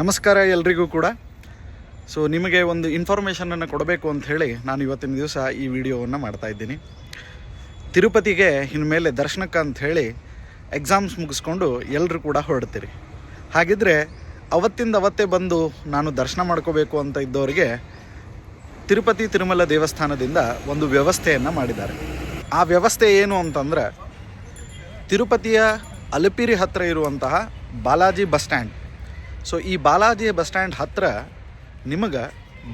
ನಮಸ್ಕಾರ ಎಲ್ರಿಗೂ ಕೂಡ. ಸೊ ನಿಮಗೆ ಒಂದು ಇನ್ಫಾರ್ಮೇಷನನ್ನು ಕೊಡಬೇಕು ಅಂತ ಹೇಳಿ ನಾನು ಇವತ್ತಿನ ದಿವಸ ಈ ವಿಡಿಯೋವನ್ನು ಮಾಡ್ತಾ ಇದ್ದೀನಿ. ತಿರುಪತಿಗೆ ಇನ್ಮೇಲೆ ದರ್ಶನಕ್ಕೆ ಅಂತ ಹೇಳಿ ಎಕ್ಸಾಮ್ಸ್ ಮುಗಿಸ್ಕೊಂಡು ಎಲ್ಲರೂ ಕೂಡ ಹೊರಡ್ತೀರಿ. ಹಾಗಿದ್ರೆ ಅವತ್ತಿಂದ ಅವತ್ತೇ ಬಂದು ನಾನು ದರ್ಶನ ಮಾಡ್ಕೋಬೇಕು ಅಂತ ಇದ್ದವರಿಗೆ ತಿರುಪತಿ ತಿರುಮಲ ದೇವಸ್ಥಾನದಿಂದ ಒಂದು ವ್ಯವಸ್ಥೆಯನ್ನು ಮಾಡಿದ್ದಾರೆ. ಆ ವ್ಯವಸ್ಥೆ ಏನು ಅಂತಂದ್ರೆ ತಿರುಪತಿಯ ಅಲಪಿರಿ ಹತ್ತಿರ ಇರುವಂತಹ ಬಾಲಾಜಿ ಬಸ್ ಸ್ಟ್ಯಾಂಡ್. ಸೊ ಈ ಬಾಲಾಜಿ ಬಸ್ ಸ್ಟ್ಯಾಂಡ್ ಹತ್ತಿರ ನಿಮಗೆ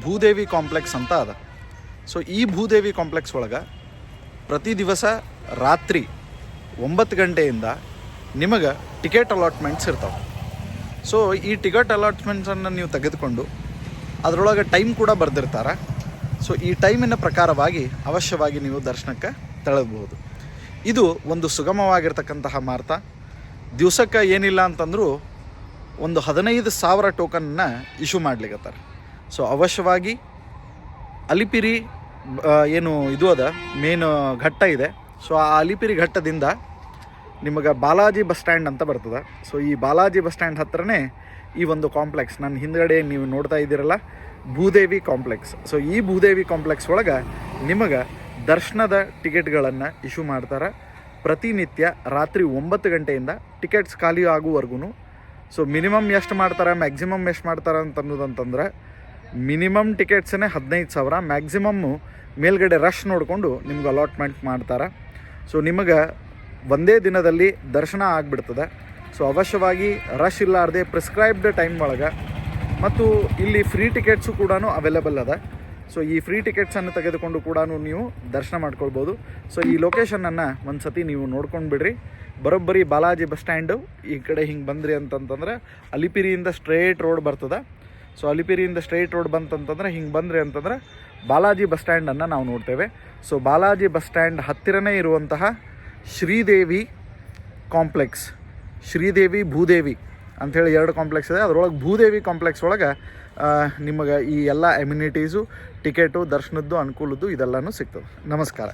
ಭೂದೇವಿ ಕಾಂಪ್ಲೆಕ್ಸ್ ಅಂತ ಅದ. ಸೊ ಈ ಭೂದೇವಿ ಕಾಂಪ್ಲೆಕ್ಸ್ ಒಳಗೆ ಪ್ರತಿ ದಿವಸ ರಾತ್ರಿ ಒಂಬತ್ತು ಗಂಟೆಯಿಂದ ನಿಮಗೆ ಟಿಕೆಟ್ ಅಲಾಟ್ಮೆಂಟ್ಸ್ ಇರ್ತಾವೆ. ಸೊ ಈ ಟಿಕೆಟ್ ಅಲಾಟ್ಮೆಂಟ್ಸನ್ನು ನೀವು ತೆಗೆದುಕೊಂಡು ಅದರೊಳಗೆ ಟೈಮ್ ಕೂಡ ಬರೆದಿರ್ತಾರೆ. ಸೊ ಈ ಟೈಮಿನ ಪ್ರಕಾರವಾಗಿ ಅವಶ್ಯವಾಗಿ ನೀವು ದರ್ಶನಕ್ಕೆ ತೆಳಬಹುದು ಇದು ಒಂದು ಸುಗಮವಾಗಿರ್ತಕ್ಕಂತಹ ಮಾರ್ತ. ದಿವಸಕ್ಕೆ ಏನಿಲ್ಲ ಅಂತಂದರೂ ಒಂದು ಹದಿನೈದು ಸಾವಿರ ಟೋಕನ್ನ ಇಶ್ಯೂ ಮಾಡ್ಲಿಕತ್ತಾರೆ. ಸೊ ಅವಶ್ಯವಾಗಿ ಅಲಿಪಿರಿ ಏನು ಇದು ಅದ ಮೇನ್ ಘಟ್ಟ ಇದೆ. ಸೊ ಆ ಅಲಿಪಿರಿ ಘಟ್ಟದಿಂದ ನಿಮಗೆ ಬಾಲಾಜಿ ಬಸ್ ಸ್ಟ್ಯಾಂಡ್ ಅಂತ ಬರ್ತದೆ. ಸೊ ಈ ಬಾಲಾಜಿ ಬಸ್ ಸ್ಟ್ಯಾಂಡ್ ಹತ್ರನೇ ಈ ಒಂದು ಕಾಂಪ್ಲೆಕ್ಸ್ ನನ್ನ ಹಿಂದ್ಗಡೆ ನೀವು ನೋಡ್ತಾ ಇದ್ದೀರಲ್ಲ, ಭೂದೇವಿ ಕಾಂಪ್ಲೆಕ್ಸ್ ಸೊ ಈ ಭೂದೇವಿ ಕಾಂಪ್ಲೆಕ್ಸ್ ಒಳಗೆ ನಿಮಗೆ ದರ್ಶನದ ಟಿಕೆಟ್ಗಳನ್ನು ಇಶ್ಯೂ ಮಾಡ್ತಾರೆ. ಪ್ರತಿನಿತ್ಯ ರಾತ್ರಿ ಒಂಬತ್ತು ಗಂಟೆಯಿಂದ ಟಿಕೆಟ್ಸ್ ಖಾಲಿ ಆಗುವವರೆಗೂ ಸೊ ಮಿನಿಮಮ್ ಎಷ್ಟು ಮಾಡ್ತಾರೆ ಮ್ಯಾಕ್ಸಿಮಮ್ ಎಷ್ಟು ಮಾಡ್ತಾರೆ ಅಂತ ಅನ್ನೋದಂತಂದ್ರೆ ಮಿನಿಮಮ್ ಟಿಕೆಟ್ಸೇ ಹದಿನೈದು ಸಾವಿರ ಮ್ಯಾಕ್ಸಿಮಮ್ಮು ಮೇಲ್ಗಡೆ ರಶ್ ನೋಡಿಕೊಂಡು ನಿಮ್ಗೆ ಅಲಾಟ್ಮೆಂಟ್ ಮಾಡ್ತಾರೆ. ಸೊ ನಿಮಗೆ ಒಂದೇ ದಿನದಲ್ಲಿ ದರ್ಶನ ಆಗಿಬಿಡ್ತದೆ. ಸೊ ಅವಶ್ಯವಾಗಿ ರಶ್ ಇಲ್ಲಾರ್ದೆ ಪ್ರಿಸ್ಕ್ರೈಬ್ಡ್ ಟೈಮ್ ಒಳಗೆ, ಮತ್ತು ಇಲ್ಲಿ ಫ್ರೀ ಟಿಕೆಟ್ಸು ಕೂಡ ಅವೈಲೇಬಲ್ ಅದ. ಸೊ ಈ ಫ್ರೀ ಟಿಕೆಟ್ಸನ್ನು ತೆಗೆದುಕೊಂಡು ಕೂಡ ನೀವು ದರ್ಶನ ಮಾಡ್ಕೊಳ್ಬೋದು. ಸೊ ಈ ಲೊಕೇಶನನ್ನು ಒಂದು ಸತಿ ನೀವು ನೋಡ್ಕೊಂಡು ಬಿಡ್ರಿ. ಬರೋಬ್ಬರಿ ಬಾಲಾಜಿ ಬಸ್ ಸ್ಟ್ಯಾಂಡು ಈ ಕಡೆ ಹಿಂಗೆ ಬಂದ್ರಿ ಅಂತಂತಂದ್ರೆ ಅಲಿಪಿರಿಯಿಂದ ಸ್ಟ್ರೇಟ್ ರೋಡ್ ಬರ್ತದೆ. ಸೊ ಅಲಿಪಿರಿಯಿಂದ ಸ್ಟ್ರೈಟ್ ರೋಡ್ ಬಂತಂತಂದ್ರೆ ಹಿಂಗೆ ಬಂದ್ರಿ ಅಂತಂದ್ರೆ ಬಾಲಾಜಿ ಬಸ್ ಸ್ಟ್ಯಾಂಡನ್ನು ನಾವು ನೋಡ್ತೇವೆ. ಸೊ ಬಾಲಾಜಿ ಬಸ್ ಸ್ಟ್ಯಾಂಡ್ ಹತ್ತಿರನೇ ಇರುವಂತಹ ಶ್ರೀದೇವಿ ಕಾಂಪ್ಲೆಕ್ಸ್ ಶ್ರೀದೇವಿ ಭೂದೇವಿ. ಅಂಥೇಳಿ ಎರಡು ಕಾಂಪ್ಲೆಕ್ಸ್ ಇದೆ. ಅದರೊಳಗೆ ಭೂದೇವಿ ಕಾಂಪ್ಲೆಕ್ಸ್ ಒಳಗೆ ನಿಮಗೆ ಈ ಎಲ್ಲ ಎಮ್ಯುನಿಟೀಸು ಟಿಕೆಟು ದರ್ಶನದ್ದು, ಅನುಕೂಲದ್ದು ಇದೆಲ್ಲನೂ ಸಿಗ್ತದೆ. ನಮಸ್ಕಾರ.